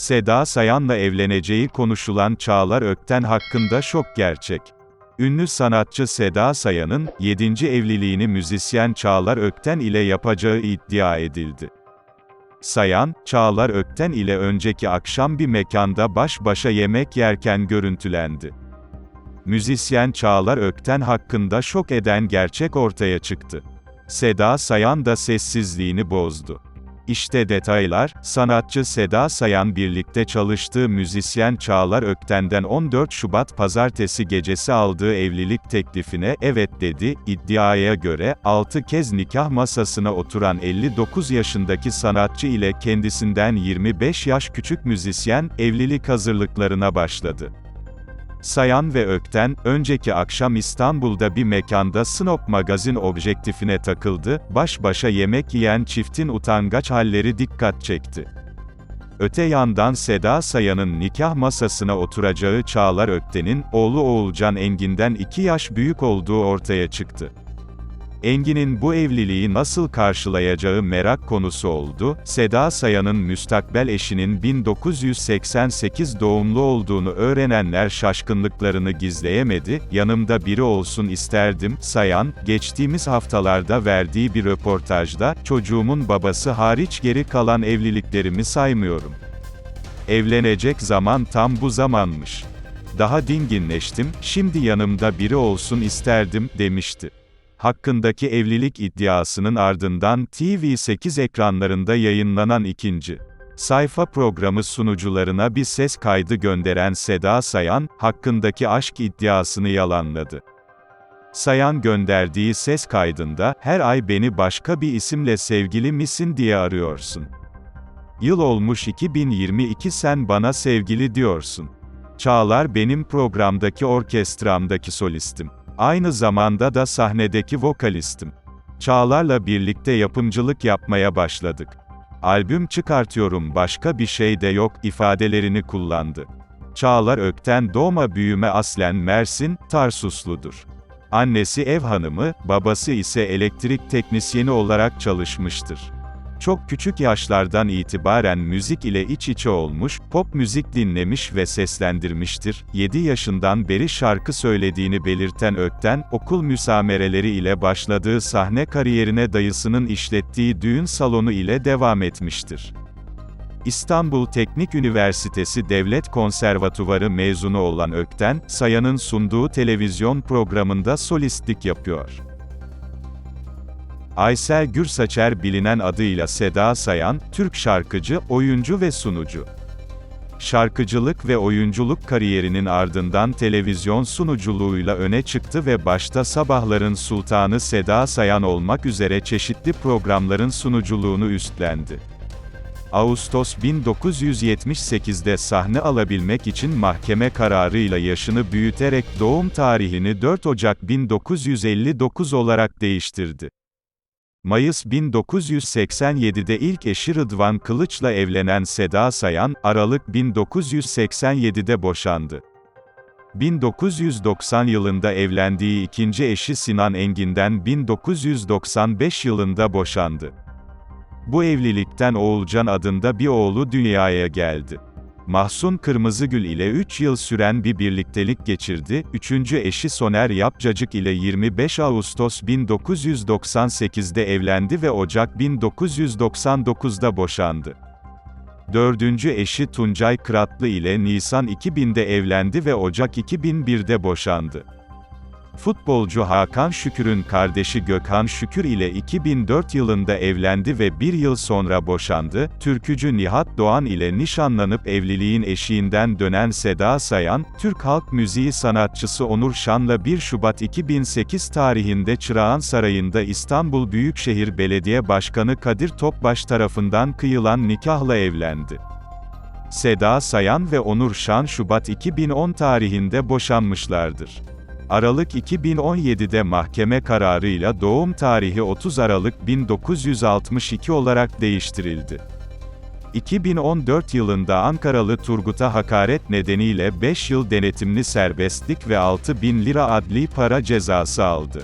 Seda Sayan'la evleneceği konuşulan Çağlar Ökten hakkında şok gerçek. Ünlü sanatçı Seda Sayan'ın, 7. evliliğini müzisyen Çağlar Ökten ile yapacağı iddia edildi. Sayan, Çağlar Ökten ile önceki akşam bir mekanda baş başa yemek yerken görüntülendi. Müzisyen Çağlar Ökten hakkında şok eden gerçek ortaya çıktı. Seda Sayan da sessizliğini bozdu. İşte detaylar, sanatçı Seda Sayan birlikte çalıştığı müzisyen Çağlar Ökten'den 14 Şubat pazartesi gecesi aldığı evlilik teklifine evet dedi, iddiaya göre, 6 kez nikah masasına oturan 59 yaşındaki sanatçı ile kendisinden 25 yaş küçük müzisyen, evlilik hazırlıklarına başladı. Sayan ve Ökten, önceki akşam İstanbul'da bir mekanda Snop magazin objektifine takıldı, baş başa yemek yiyen çiftin utangaç halleri dikkat çekti. Öte yandan Seda Sayan'ın nikah masasına oturacağı Çağlar Ökten'in, oğlu Oğulcan Engin'den 2 yaş büyük olduğu ortaya çıktı. Engin'in bu evliliği nasıl karşılayacağı merak konusu oldu. Seda Sayan'ın müstakbel eşinin 1988 doğumlu olduğunu öğrenenler şaşkınlıklarını gizleyemedi. Yanımda biri olsun isterdim. Sayan, geçtiğimiz haftalarda verdiği bir röportajda, çocuğumun babası hariç geri kalan evliliklerimi saymıyorum. Evlenecek zaman tam bu zamanmış. Daha dinginleştim, şimdi yanımda biri olsun isterdim, demişti hakkındaki evlilik iddiasının ardından TV8 ekranlarında yayınlanan ikinci sayfa programı sunucularına bir ses kaydı gönderen Seda Sayan, hakkındaki aşk iddiasını yalanladı. Sayan gönderdiği ses kaydında, her ay beni başka bir isimle sevgili misin diye arıyorsun. Yıl olmuş 2022 sen bana sevgili diyorsun. Çağlar benim programdaki orkestramdaki solistim. Aynı zamanda da sahnedeki vokalistim. Çağlar'la birlikte yapımcılık yapmaya başladık. Albüm çıkartıyorum başka bir şey de yok ifadelerini kullandı. Çağlar Ökten doğma büyüme aslen Mersin, Tarsusludur. Annesi ev hanımı, babası ise elektrik teknisyeni olarak çalışmıştır. Çok küçük yaşlardan itibaren müzik ile iç içe olmuş, pop müzik dinlemiş ve seslendirmiştir. 7 yaşından beri şarkı söylediğini belirten Ökten, okul müsamereleri ile başladığı sahne kariyerine dayısının işlettiği düğün salonu ile devam etmiştir. İstanbul Teknik Üniversitesi Devlet Konservatuvarı mezunu olan Ökten, Sayan'ın sunduğu televizyon programında solistlik yapıyor. Aysel Gürsaçer bilinen adıyla Seda Sayan, Türk şarkıcı, oyuncu ve sunucu. Şarkıcılık ve oyunculuk kariyerinin ardından televizyon sunuculuğuyla öne çıktı ve başta Sabahların Sultanı Seda Sayan olmak üzere çeşitli programların sunuculuğunu üstlendi. Ağustos 1978'de sahne alabilmek için mahkeme kararıyla yaşını büyüterek doğum tarihini 4 Ocak 1959 olarak değiştirdi. Mayıs 1987'de ilk eşi Rıdvan Kılıç'la evlenen Seda Sayan, Aralık 1987'de boşandı. 1990 yılında evlendiği ikinci eşi Sinan Engin'den 1995 yılında boşandı. Bu evlilikten Oğulcan adında bir oğlu dünyaya geldi. Mahsun Kırmızıgül ile 3 yıl süren bir birliktelik geçirdi. Üçüncü eşi Soner Yapcacık ile 25 Ağustos 1998'de evlendi ve Ocak 1999'da boşandı. Dördüncü eşi Tuncay Kıratlı ile Nisan 2000'de evlendi ve Ocak 2001'de boşandı. Futbolcu Hakan Şükür'ün kardeşi Gökhan Şükür ile 2004 yılında evlendi ve bir yıl sonra boşandı. Türkücü Nihat Doğan ile nişanlanıp evliliğin eşiğinden dönen Seda Sayan, Türk halk müziği sanatçısı Onur Şan'la 1 Şubat 2008 tarihinde Çırağan Sarayı'nda İstanbul Büyükşehir Belediye Başkanı Kadir Topbaş tarafından kıyılan nikahla evlendi. Seda Sayan ve Onur Şan Şubat 2010 tarihinde boşanmışlardır. Aralık 2017'de mahkeme kararıyla doğum tarihi 30 Aralık 1962 olarak değiştirildi. 2014 yılında Ankaralı Turgut'a hakaret nedeniyle 5 yıl denetimli serbestlik ve 6 bin lira adli para cezası aldı.